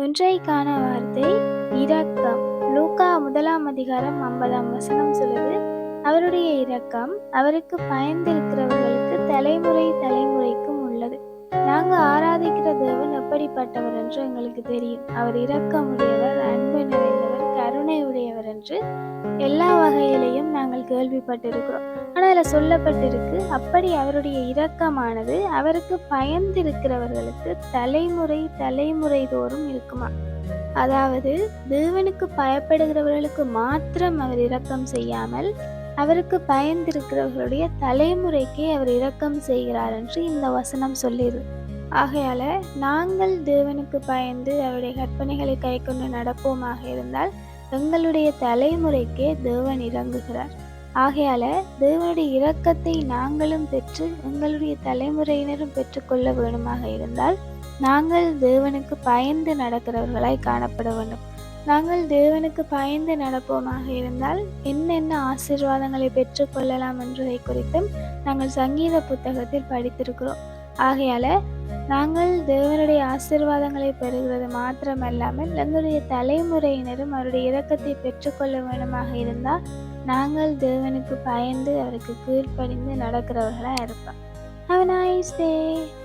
ஒன்றைக்கான வார்த்தை இரக்கம். லூக்கா முதலாம் அதிகாரம் ஐம்பதாம் வசனம் சொல்லுது அவருடைய இரக்கம் அவருக்கு பயந்திருக்கிறவர்களுக்கு தலைமுறை தலைமுறைக்கும் உள்ளது. நாங்க ஆராதிக்கிற தேவன் எப்படிப்பட்டவர் என்று எங்களுக்கு தெரியும். அவர் இரக்கமுடையவர் அன்பு நிறைந்தவர் கருணை உடையவர் என்று எல்லா நாங்கள் கேள்விப்பட்டிருக்கிறோம். ஆனால் அதில் சொல்லப்பட்டிருக்கு அப்படி அவருடைய இரக்கமானது அவருக்கு பயந்திருக்கிறவர்களுக்கு தலைமுறை தலைமுறை தோறும் இருக்குமா? அதாவது தேவனுக்கு பயப்படுகிறவர்களுக்கு மாத்திரம் அவர் இரக்கம் செய்யாமல் அவருக்கு பயந்திருக்கிறவர்களுடைய தலைமுறைக்கே அவர் இரக்கம் செய்கிறார் என்று இந்த வசனம் சொல்லிடு ஆகையால நாங்கள் தேவனுக்கு பயந்து அவருடைய கற்பனைகளை கை கொண்டு நடப்போமாக இருந்தால் எங்களுடைய தலைமுறைக்கே தேவன் இறங்குகிறார். ஆகையால தேவனுடைய இரக்கத்தை நாங்களும் பெற்று எங்களுடைய தலைமுறையினரும் பெற்றுக்கொள்ள வேணுமாக இருந்தால் நாங்கள் தேவனுக்கு பயந்து நடக்கிறவர்களாய் காணப்பட வேண்டும். நாங்கள் தேவனுக்கு பயந்து நடப்போமாக இருந்தால் என்னென்ன ஆசீர்வாதங்களை பெற்றுக்கொள்ளலாம் என்பதை குறித்தும் நாங்கள் சங்கீத புத்தகத்தில் படித்திருக்கிறோம். ஆகையால நாங்கள் தேவனுடைய ஆசீர்வாதங்களை பெறுகிறது மாத்திரமல்லாமல் எங்களுடைய தலைமுறையினரும் அவருடைய இரக்கத்தை பெற்றுக்கொள்ள வேண்டுமாக இருந்தால் நாங்கள் தேவனுக்கு பயந்து அவருக்கு கீழ்ப்படிந்து நடக்கிறவர்களாக இருப்போம் Have a nice day.